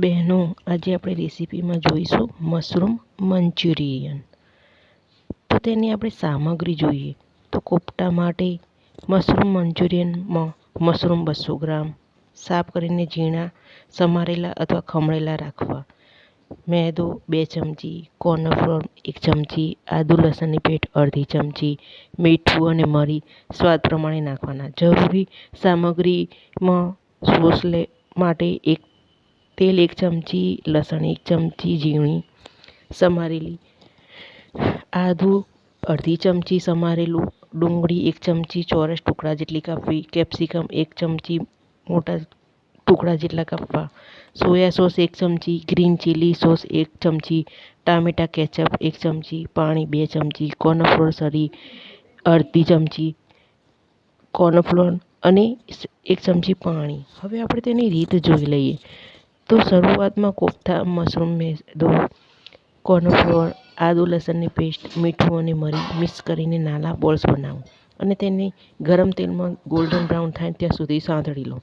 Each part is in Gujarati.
બહેનો, આજે આપણે રેસીપીમાં જોઈશું મશરૂમ મંચુરિયન. તો તેની આપણે સામગ્રી જોઈએ. તો કોફતા માટે મશરૂમ મંચુરિયનમાં મશરૂમ બસો ગ્રામ, સાફ કરીને ઝીણા, સમારેલા અથવા ખમણેલા રાખવા. મેદો બે ચમચી, કોર્નફ્લોર એક ચમચી, આદુ લસણની પેટ અડધી ચમચી, મીઠું અને મરી સ્વાદ પ્રમાણે નાખવાના. જરૂરી સામગ્રીમાં સોસ લે માટે એક તેલ એક ચમચી, લસણ એક ચમચી, ઝીણી સમારેલી. આદું અડધી ચમચી સમારેલું. ડુંગળી એક ચમચી, ચોરસ ટુકડા જેટલી કાપવી. કેપ્સિકમ એક ચમચી, મોટા ટુકડા જેટલા કાપવા. સોયા સોસ એક ચમચી, ગ્રીન ચીલી સોસ એક ચમચી, ટામેટા કેચઅપ એક ચમચી, પાણી બે ચમચી, કોર્નફ્લોર સરી અડધી ચમચી, કોર્નફ્લોર અને એક ચમચી પાણી. હવે આપણે તેની રીત જોઈ લઈએ. તો શરૂઆતમાં કોફતા મશરૂમ મેદો કોર્નફ્લોર, આદુ, લસણની પેસ્ટ, મીઠું અને મરી મિક્સ કરીને નાના બોલ્સ બનાવો અને તેને ગરમ તેલમાં ગોલ્ડન બ્રાઉન થાય ત્યાં સુધી સાંતળી લો.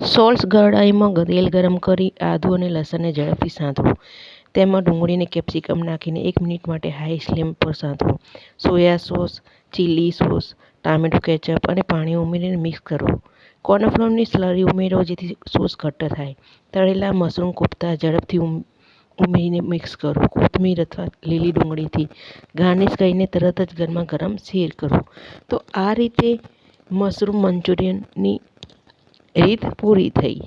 સોલ્સ ગરડાઈમાં તેલ ગરમ કરી આદુ અને લસણને ઝડપથી સાંતળો. તેમાં ડુંગળીને કેપ્સિકમ નાખીને એક મિનિટ માટે હાઈ ફ્લેમ પર સાંતળો. સોયા સોસ, ચીલી સોસ, ટામેટું કેચઅપ અને પાણી ઉમેરીને મિક્સ કરો. કોર્નફ્લોરની સ્લરી ઉમેરો જેથી સોસ ઘટ્ટ થાય. તળેલા મશરૂમ કોફતા ઝડપથી ઉમેરીને મિક્સ કરો. કોથમીર અથવા લીલી ડુંગળીથી ગાર્નિશ કરીને તરત જ ગરમા ગરમ શેર કરો. તો આ રીતે મશરૂમ મંચુરિયનની રીત પૂરી થઈ.